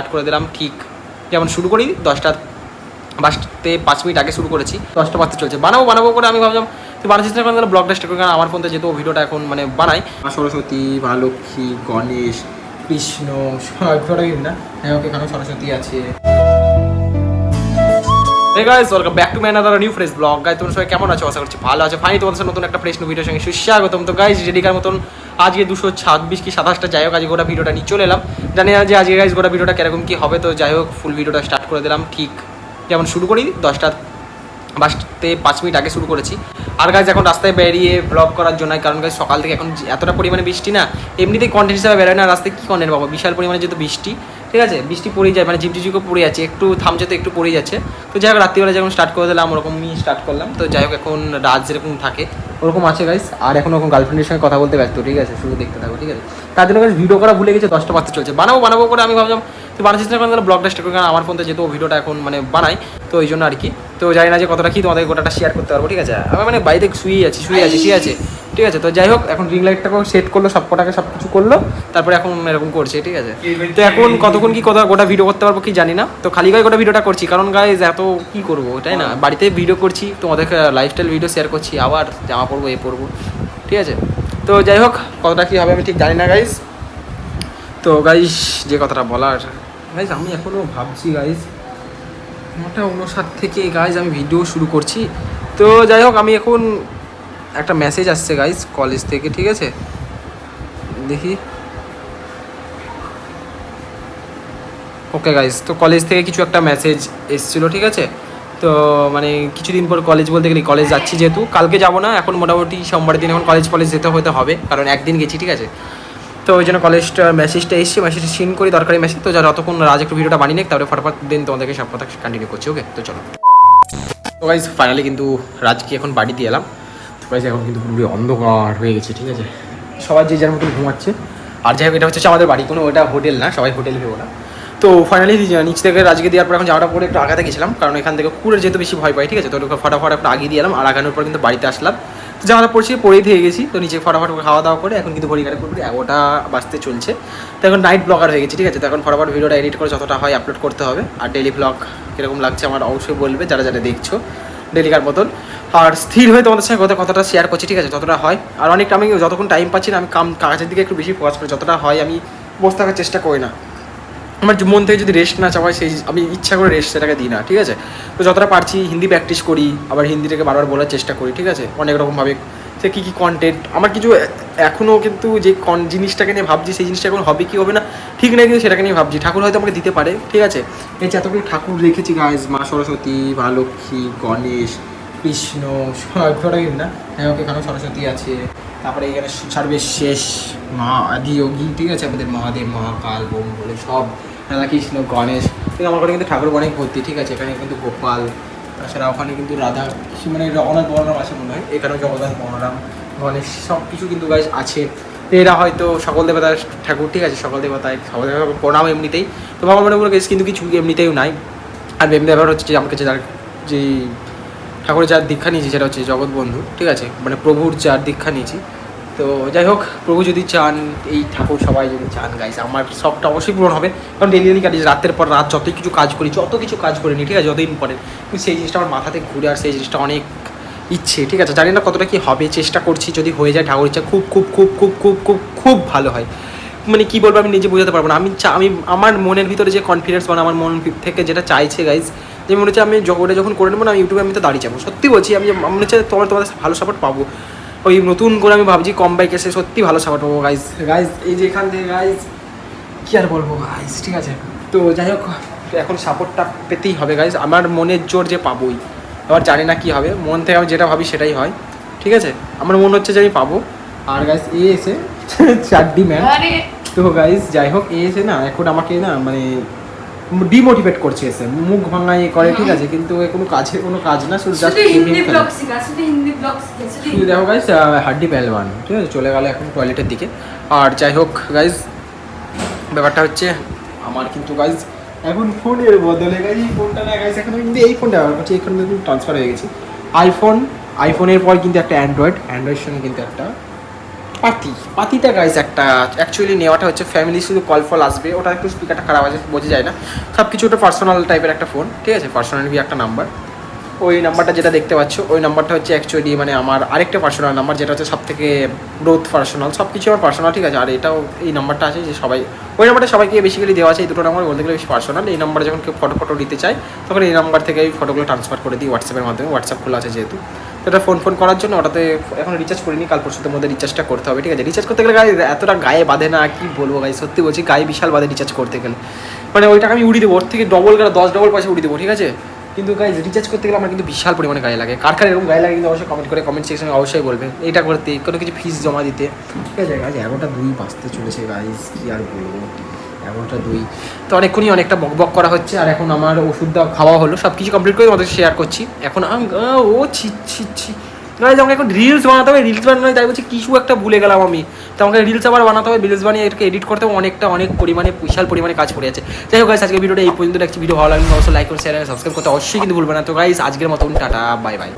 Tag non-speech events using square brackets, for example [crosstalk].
Start করে দিলাম ঠিক। যেমন শুরু করি দশটা বাজতে পাঁচ মিনিট আগে শুরু করেছি দশটা বাজতে চলছে। বানাবো বানাবো করে আমি ভাবলাম তুই বানাচ্ছিস না কারণ ব্লগটা স্টার্ট করে কারণ আমার ফোনতে যেহেতু ভিডিওটা এখন মানে বানাই সরস্বতী মা লক্ষ্মী গণেশ কৃষ্ণ না। হ্যাঁ ওকে এখানে সরস্বতী আছে। Guys, welcome back to my another new fresh vlog. Guys, তোমরা সবাই কেমন আছো? আশা করছি ভালো আছো। ফাইনি তোমাদের নতুন একটা ফ্রেশ ভিডিওর সঙ্গে সুস্বাগতম। তো গাইজ রেডিকার মতন আজকে দুশো ছাব্বিশ কি সাতাশটা? যাই হোক, আজকে গোটা ভিডিওটা নিয়ে চলে এলাম। জানি না যে আজকে গাইজ গোটা ভিডিওটা কীরকম কি হবে, তো যাই হোক ফুল ভিডিওটা স্টার্ট করে দিলাম। ঠিক যেমন শুরু করি, দশটা বাজতে পাঁচ মিনিট আগে শুরু করেছি। আর গাছ এখন রাস্তায় বেরিয়ে ব্লগ করার জন্য, কারণ গাছ সকাল থেকে এখন এতটা পরিমাণে বৃষ্টি না, এমনিতেই কন্টেন্ট হিসাবে বেরোয় না রাস্তায় কী কন্টেন্ট পাবো? বিশাল পরিমাণে যেহেতু বৃষ্টি, ঠিক আছে? বৃষ্টি পড়ে যায় মানে ঝিপঝিপও পড়ে যাচ্ছে, একটু থামছে তো একটু পড়ে যাচ্ছে। তো যাই হোক, রাত্রিবেলা যখন স্টার্ট করে দিলাম, ওরকমই স্টার্ট করলাম। তো যাই হোক, এখন রাত যেরকম থাকে ওরকম আছে গাইস আর এখন ওরকম গার্লফ্রেন্ডের সঙ্গে কথা বলতে ব্যস্ত ঠিক আছে? শুধু দেখতে থাকো ঠিক আছে? তার জন্য গাইস ভিডিও করা ভুলে গেছে দশটা পাঁচটা চলছে। বানাবো বানাবো করে আমি ভাবলাম তুই বানাচ্ছিস না কারণ ব্লগটা স্টার্ট করে কারণ আমার ফোনতে যেহেতু ভিডিওটা এখন মানে বানাই তো ওই জন্য আর কি। তো জানি না যে কতটা কি তোমাদের গোটাটা শেয়ার করতে পারব ঠিক আছে? আমি মানে বাড়িতে শুয়ে আছি শুয়ে আছি ঠিক আছে? ঠিক আছে তো যাই হোক এখন রিং লাইটটাকেও সেট করল সব কটাকে সব কিছু করল তারপরে এখন এরকম করছে ঠিক আছে? তো এখন কতক্ষণ কি কথা গোটা ভিডিও করতে পারব কি জানি না। তো খালি গায়ে গোটা ভিডিওটা করছি কারণ গাইজ এত কি করব তাই না? বাড়িতে ভিডিও করছি তোমাদের লাইফস্টাইল ভিডিও শেয়ার করছি আবার জামা পরবো এ পরবো ঠিক আছে? তো যাই হোক কতটা কী হবে আমি ঠিক জানি না গাইজ তো গাইস যে কথাটা বলার গাইজ আমি এখনও ভাবছি গাইজ নটা উনষাট থেকে গাইজ আমি ভিডিও শুরু করছি। তো যাই হোক, আমি এখন একটা মেসেজ আসছে গাইজ কলেজ থেকে, ঠিক আছে? দেখি। ওকে গাইজ তো কলেজ থেকে কিছু একটা মেসেজ এসেছিল, ঠিক আছে? তো মানে কিছুদিন পর কলেজ বলতে গেলে কলেজ যাচ্ছি যেহেতু। কালকে যাব না, এখন মোটামুটি সোমবারের দিন এখন কলেজ কলেজ যেতে হতে হবে, কারণ একদিন গেছি, ঠিক আছে? তো ওই জন্য কলেজটা মেসেজটা এসছে মেসেজটা সিন করি, দরকারি মেসেজ তো যারা যতক্ষণ রাজ একটু ভিডিওটা বানিয়ে নেক, তারপরে ফটাফট দিন তোমাদেরকে সব কথা কন্টিনিউ করছি ওকে তো চলো। তো গাইজ ফাইনালি কিন্তু রাজকে এখন বাড়ি দিয়ে এলাম। তো গাইজ এখন কিন্তু পুরোপুরি অন্ধকার হয়ে গেছে, ঠিক আছে? সবাই যে যার মতন ঘুমাচ্ছে, আর যাই হোক, এটা হচ্ছে আমাদের বাড়ি, কোনো ওটা হোটেল না, সবাই হোটেল ভেবো না। তো ফাইনালি নিচ থেকে রাজকে দেওয়ার পর এখন জামাটা পরে একটু আগাতে গেছিলাম, কারণ এখান থেকে কুকুরের যেহেতু বেশি ভয় পাই, ঠিক আছে? তো ফটাফট একটু আগিয়ে দিয়ে এলাম, আর আগানোর পর কিন্তু বাড়িতে আসলাম। জামাটা পড়ছি পরেই থেকে গেছি, তো নিচে ফটাফট খাওয়া দাওয়া করে এখন কিন্তু ঘড়ি কাটে পুরোপুরি এগারোটা বাজতে চলছে। তো এখন নাইট ব্লগার হয়ে গেছে, ঠিক আছে? তো এখন ফটাফট ভিডিওটা এডিট করে যতটা হয় আপলোড করতে হবে। আর ডেলি ব্লগ কীরকম লাগছে আমার অবশ্যই বলবে, যারা যারা দেখছ ডেলিকার মতন। আর স্থির হয়ে তোমাদের সঙ্গে কথা কথাটা শেয়ার করছি, ঠিক আছে? যতটা হয়। আর অনেকটা আমি যতক্ষণ টাইম পাচ্ছি না, আমি কাম কাজের দিকে একটু বেশি ফোকাস করি, যতটা হয় আমি বসে থাকার চেষ্টা করি না। আমার মন থেকে যদি রেস্ট না চাওয়ায় সেই আমি ইচ্ছা করে রেস্ট সেটাকে দিই না, ঠিক আছে? তো যতটা পারছি হিন্দি প্র্যাকটিস করি, আবার হিন্দিটাকে বারবার বলার চেষ্টা করি, ঠিক আছে? অনেক রকমভাবে। সে কী কী কন্টেন্ট আমার কিছু এখনও কিন্তু যে কন জিনিসটাকে নিয়ে ভাবছি, সেই জিনিসটা এখন হবে কি হবে না, ঠিক নেই কিন্তু সেটাকে নিয়ে ভাবছি। ঠাকুর হয়তো আমাকে দিতে পারে, ঠিক আছে? এই যে এতগুলো ঠাকুর রেখেছি গাইজ মা সরস্বতী, মা লক্ষ্মী, গণেশ কৃষ্ণ কিন্তু না। হ্যাঁ ওকে এখানেও সরস্বতী আছে। তারপরে এখানে সর্বের শেষ মা আদি যোগী, ঠিক আছে? আমাদের মহাদেব, মহাকাল, বোম বলে সব। রাধা কৃষ্ণ, গণেশ, ঠিক আমার ঘরে কিন্তু ঠাকুর অনেক ভর্তি ঠিক আছে? এখানে কিন্তু গোপাল, তাছাড়া ওখানে কিন্তু রাধা মানে জগন্নাথ বলরাম আছে মনে হয়। এখানেও জগন্নাথ, বলরাম, গণেশ, সব কিছু কিন্তু গাছ আছে। এরা হয়তো সকল দেবতার ঠাকুর, ঠিক আছে? সকল দেবতায় সকল দেবতা প্রণাম এমনিতেই। তো মনে করে কিন্তু কিছু এমনিতেই নাই। আর এমনি ব্যাপার হচ্ছে যে আমার কাছে যার যে ঠাকুরের যার দীক্ষা নিয়েছি সেটা হচ্ছে জগৎবন্ধু ঠিক আছে? মানে প্রভুর যার দীক্ষা নিয়েছি। তো যাই হোক, প্রভু যদি চান, এই ঠাকুর সবাই যদি চান গাইস আমার শখটা অবশ্যই পূরণ হবে। কারণ ডেলি ডেলি কাটি রাতের পর রাত যতই কিছু কাজ করি, যত কিছু কাজ করি নি, ঠিক আছে যতদিন পরে কিন্তু সেই জিনিসটা আমার মাথাতে ঘুরে আর সেই জিনিসটা অনেক ইচ্ছে, ঠিক আছে? জানি না কতটা কি হবে, চেষ্টা করছি, যদি হয়ে যায় ঠাকুর ইচ্ছা, খুব খুব খুব খুব খুব খুব খুব ভালো হয়। মানে কি বলব, আমি নিজে বোঝাতে পারব না। আমি চা, আমি, আমার মনের ভিতরে যে কনফিডেন্স মানে আমার মন থেকে যেটা চাইছে গাইজ যে মনে হচ্ছে আমি ওটা যখন করে নেব না আমি ইউটিউবে আমি তো দাঁড়িয়ে যাব। সত্যি বলছি আমি মনে হচ্ছে তোমার তোমাদের ভালো সাপোর্ট পাবো। ওই নতুন করে আমি ভাবছি কম বাইক এসে সত্যি ভালো সাপোর্ট পাবো গাইজ গাইজ এই যে এখান থেকে গাইজ কী আর বলব গাইজ ঠিক আছে? তো যাই হোক এখন সাপোর্টটা পেতেই হবে গাইজ আমার মনের জোর যে পাবোই। আবার জানি না কী হবে মন থেকে আমি যেটা ভাবি সেটাই হয়। ঠিক আছে? আমার মনে হচ্ছে যে আমি পাবো। আর গাইজ এ এসে [laughs] চারটি ম্যান তো গাইজ যাই হোক এ এসে না এখন আমাকে না মানে ডিমোটিভেট করছে এসে। মুখ ভাঙাই করে ঠিক আছে কিন্তু এ কোনো কাজে কোনো কাজ না শুধু জাস্ট হিন্দি ব্লগ শিখা শুধু হিন্দি ব্লগ শিখা শুধু শুধু দেখো গাইজ হাড্ডি পেলবান ঠিক আছে চলে গেল এখন টয়লেটের দিকে। আর যাই হোক গাইজ ব্যাপারটা হচ্ছে আমার কিন্তু গাইজ এখন ফোনের বদলে এই ফোনটা না গাইজ এখন কিন্তু এই ফোনটা ব্যবহার করছি এখন কিন্তু ট্রান্সফার হয়ে গেছে। আইফোন আইফোনের পর কিন্তু একটা অ্যান্ড্রয়েড অ্যান্ড্রয়েড সঙ্গে কিন্তু একটা পাতি। পাতিটা গাইজ একটা অ্যাকচুয়ালি নেওয়াটা হচ্ছে ফ্যামিলি শুধু কল ফল আসবে। ওটা একটু স্পিকারটা খারাপ আছে, বোঝা যায় না। সব কিছু ওটা পার্সোনাল টাইপের একটা ফোন ঠিক আছে? পার্সোনাল একটা নাম্বার ওই নাম্বারটা যেটা দেখতে পাচ্ছ, ওই নাম্বারটা হচ্ছে অ্যাকচুয়ালি মানে আমার আরেকটা পার্সোনাল নাম্বার যেটা হচ্ছে সব থেকে গ্রোথ পার্সোনাল সব কিছু আমার পার্সোনাল ঠিক আছে? আর এটাও এই নাম্বারটা আছে যে সবাই, ওই নাম্বারটা সবাইকে বেসিক্যালি দেওয়া আছে, এই দুটো নাম্বার বলতে গেলে বেশি পার্সোনাল এই নাম্বারে যখন কেউ ফটো ফটো নিতে চায়, তখন এই নাম্বার থেকে এই ফটোগুলো ট্রান্সফার করে দিই হোয়াটসঅ্যাপের মাধ্যমে। হোয়াটসঅ্যাপ খোলা আছে যেহেতু। এটা ফোন ফোন করার জন্য ওটাতে এখন রিচার্জ করিনি, কাল পরশুদের মধ্যে রিচার্জটা করতে হবে, ঠিক আছে? রিচার্জ করতে গেলে গায়ে এতটা গায়ে বাঁধে না, কি বলব গায়ে সত্যি বলছি, গায়ে বিশাল বাঁধে রিচার্জ করতে গেলে। মানে ওই টাকা আমি উড়িয়ে দেবো, ওর থেকে ডবল গেলে দশ ডবল পয়সা উড়িয়ে দেবো, ঠিক আছে? কিন্তু গাইজ রিচার্জ করতে গেলে আমার কিন্তু বিশাল পরিমাণে গায়ে লাগে। কার কার এরকম গায়ে লাগে কিন্তু অবশ্যই কমেন্ট করে কমেন্ট সেকশনে অবশ্যই বলবে। এটা করতে, কোনো কিছু ফিস জমা দিতে। ঠিক আছে গাইজ এগারোটা দুই বাঁচতে চলেছে গাইজ কি আর বলব? এগারোটা দুই। তো অনেকক্ষণই অনেকটা বক বক করা হচ্ছে, আর এখন আমার ওষুধটা খাওয়া হলো সব কিছু কমপ্লিট করে তোমাদের শেয়ার করছি। এখন ও ছি ছি ছি। গাইজ আমাকে এখন রিলস বানাতে হবে রিলস বানানো তাই বলছি, কিছু একটা ভুলে গেলাম আমি। তো আমাকে রিলস আবার বানাতে হবে রিলস বানিয়ে এটাকে এডিট করতে হবে, অনেকটা, অনেক পরিমাণে, বিশাল পরিমাণে কাজ পড়ে আছে। যাই হোক গাইজ আজকে ভিডিওটা এই পর্যন্ত, দেখছি ভিডিও ভালো লাগলে অবশ্যই লাইক করে শেয়ার সাবস্ক্রাইব করতে অবশ্যই কিন্তু ভুলবে না। তো গাইজ আজকের মতন, টাটা বাই বাই